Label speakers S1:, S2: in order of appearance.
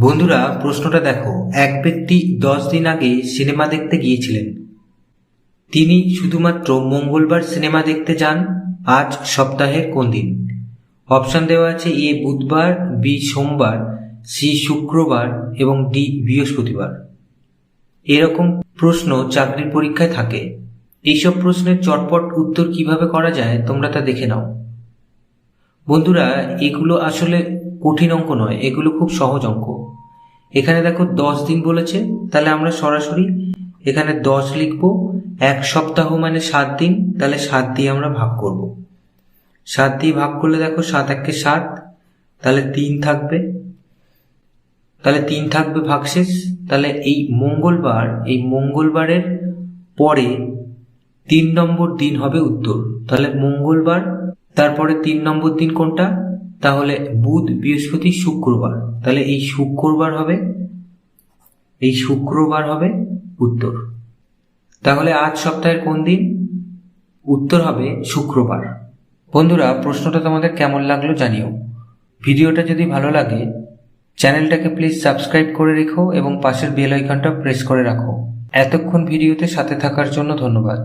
S1: বন্ধুরা, প্রশ্নটা দেখো। এক ব্যক্তি দশ দিন আগে সিনেমা দেখতে গিয়েছিলেন। তিনি শুধুমাত্র মঙ্গলবার সিনেমা দেখতে যান, আজ সপ্তাহের কোন দিন? অপশন দেওয়া আছে এ বুধবার, বি সোমবার, সি শুক্রবার এবং ডি বৃহস্পতিবার। এরকম প্রশ্ন চাকরির পরীক্ষায় থাকে। এইসব প্রশ্নের চটপট উত্তর কীভাবে করা যায় তোমরা তা দেখে নাও। বন্ধুরা, এগুলো আসলে কঠিন অঙ্ক নয়, এগুলো খুব সহজ অঙ্ক। এখানে দেখো দশ দিন বলেছে, তাহলে আমরা সরাসরি এখানে দশ লিখব, এক সপ্তাহ মানে সাত দিন, তাহলে সাত দিয়ে আমরা ভাগ করব। সাত দিয়ে ভাগ করলে দেখো সাত একে সাত, তাহলে তিন থাকবে। তাহলে তিন থাকবে ভাগশেষ তাহলে এই মঙ্গলবার, এই মঙ্গলবারের পরে তিন নম্বর দিন হবে উত্তর। তাহলে মঙ্গলবার, তারপরে তিন নম্বর দিন কোনটা? তাহলে বুধ, বৃহস্পতি, শুক্রবার। তাহলে এই শুক্রবার হবে? এই শুক্রবার হবে উত্তর। তাহলে আজ সপ্তাহের কোন দিন? উত্তর হবে শুক্রবার। বন্ধুরা, প্রশ্নটা তোমাদের কেমন লাগল জানিও। ভিডিওটা যদি ভালো লাগে, চ্যানেলটাকে প্লিজ সাবস্ক্রাইব করে রেখো এবং পাশের বেল আইকনটা প্রেস করে রাখো। এতক্ষণ ভিডিওতে সাথে থাকার জন্য ধন্যবাদ।